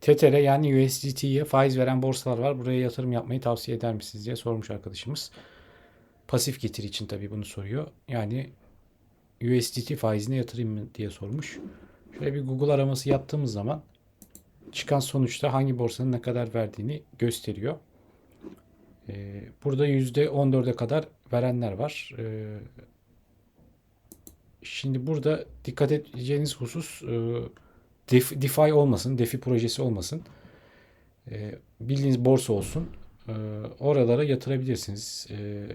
TTR yani USDT'ye faiz veren borsalar var. Buraya yatırım yapmayı tavsiye eder misiniz diye sormuş arkadaşımız. Pasif getiri için tabii bunu soruyor. Yani USDT faizine yatırayım mı diye sormuş. Şöyle bir Google araması yaptığımız zaman çıkan sonuçta hangi borsanın ne kadar verdiğini gösteriyor. Ee, burada %14'e kadar verenler var. Ee, şimdi burada dikkat edeceğiniz husus e, Def- DeFi olmasın, DeFi projesi olmasın. Ee, bildiğiniz borsa olsun. Ee, oralara yatırabilirsiniz. Ee,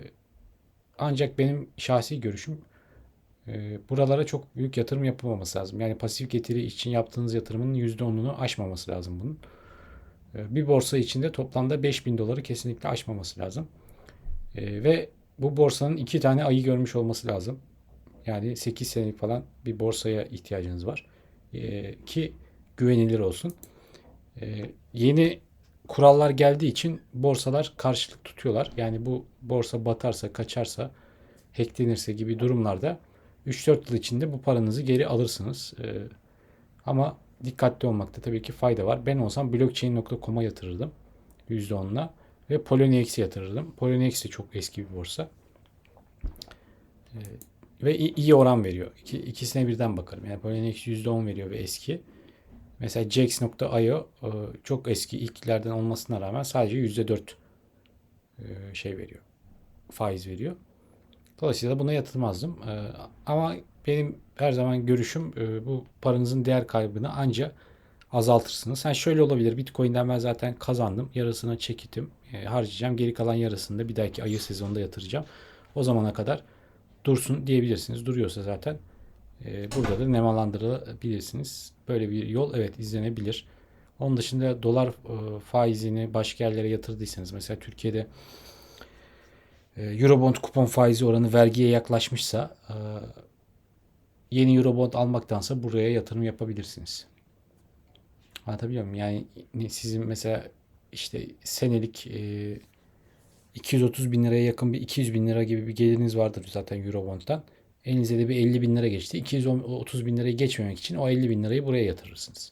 ancak benim şahsi görüşüm e, buralara çok büyük yatırım yapılmaması lazım. Yani pasif getiri için yaptığınız yatırımın %10'unu aşmaması lazım bunun. Ee, bir borsa içinde toplamda 5000 doları kesinlikle aşmaması lazım. Ee, ve bu borsanın iki tane ayı görmüş olması lazım. Yani 8 senelik falan bir borsaya ihtiyacınız var. Ee, ki güvenilir olsun. Ee, yeni kurallar geldiği için borsalar karşılık tutuyorlar. Yani bu borsa batarsa, kaçarsa, hacklenirse gibi durumlarda 3-4 yıl içinde bu paranızı geri alırsınız. Ee, ama dikkatli olmakta tabii ki fayda var. Ben olsam blockchain.com'a yatırırdım %10'la ve Poloniex yatırırdım. Poloniex de çok eski bir borsa. Ee, ve iyi oran veriyor. İki, ikisine birden bakarım. Yani Poloniex %10 veriyor ve eski. Mesela Jax.io e, çok eski ilklerden olmasına rağmen sadece %4 e, şey veriyor. Faiz veriyor. Dolayısıyla buna yatırmazdım. E, Ama benim her zaman görüşüm bu paranızın değer kaybını anca azaltırsınız. Ha şöyle olabilir. Bitcoin'den ben zaten kazandım. Yarısını çekitim. harcayacağım. Geri kalan yarısını da bir dahaki ayı sezonunda yatıracağım. O zamana kadar dursun diyebilirsiniz. Duruyorsa zaten e, burada da nemalandırabilirsiniz. Böyle bir yol evet izlenebilir. Onun dışında dolar e, faizini başka yerlere yatırdıysanız mesela Türkiye'de e, Eurobond kupon faizi oranı vergiye yaklaşmışsa e, yeni Eurobond almaktansa buraya yatırım yapabilirsiniz. Anlatabiliyor muyum? Yani sizin mesela işte senelik e, 230 bin liraya yakın bir 200 bin lira gibi bir geliriniz vardır zaten Eurobond'dan. Elinize de bir 50 bin lira geçti. 230 bin lirayı geçmemek için o 50 bin lirayı buraya yatırırsınız.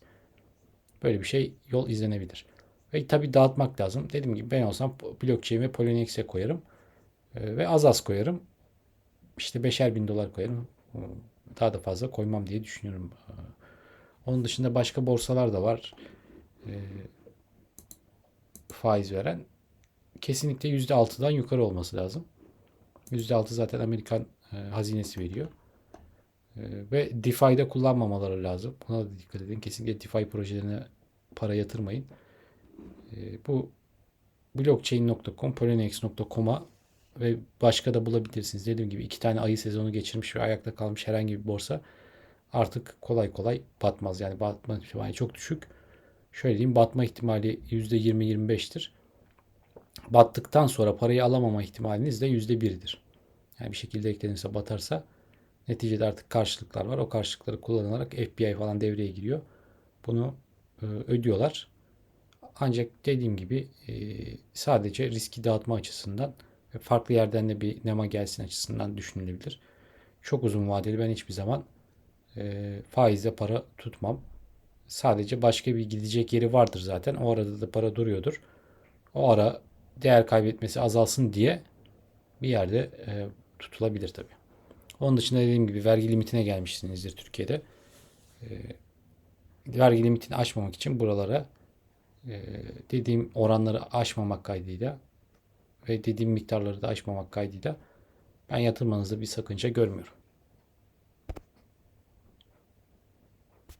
Böyle bir şey yol izlenebilir. Ve tabii dağıtmak lazım. Dediğim gibi ben olsam blockchain ve Polonieks'e koyarım. Ee, ve az az koyarım. İşte beşer bin dolar koyarım. Daha da fazla koymam diye düşünüyorum. Ee, Onun dışında başka borsalar da var. Ee, faiz veren. Kesinlikle %6'dan yukarı olması lazım. %6 zaten Amerikan e, hazinesi veriyor. E, ve DeFi'de kullanmamaları lazım. Buna da dikkat edin. Kesinlikle DeFi projelerine para yatırmayın. E, bu blockchain.com, poloniex.com'a ve başka da bulabilirsiniz. Dediğim gibi iki tane ayı sezonu geçirmiş ve ayakta kalmış herhangi bir borsa artık kolay kolay batmaz. Yani batma ihtimali çok düşük. Şöyle diyeyim batma ihtimali %20-25'tir. Battıktan sonra parayı alamama ihtimaliniz de %1'dir. Yani bir şekilde eklenirse batarsa neticede artık karşılıklar var. O karşılıkları kullanarak FBI falan devreye giriyor. Bunu e, ödüyorlar. Ancak dediğim gibi e, sadece riski dağıtma açısından ve farklı yerden de bir nema gelsin açısından düşünülebilir. Çok uzun vadeli ben hiçbir zaman e, faizle para tutmam. Sadece başka bir gidecek yeri vardır zaten. O arada da para duruyordur. O ara değer kaybetmesi azalsın diye bir yerde e, tutulabilir tabii. Onun dışında dediğim gibi vergi limitine gelmişsinizdir Türkiye'de. E, vergi limitini aşmamak için buralara e, dediğim oranları aşmamak kaydıyla ve dediğim miktarları da aşmamak kaydıyla ben yatırmanızda bir sakınca görmüyorum.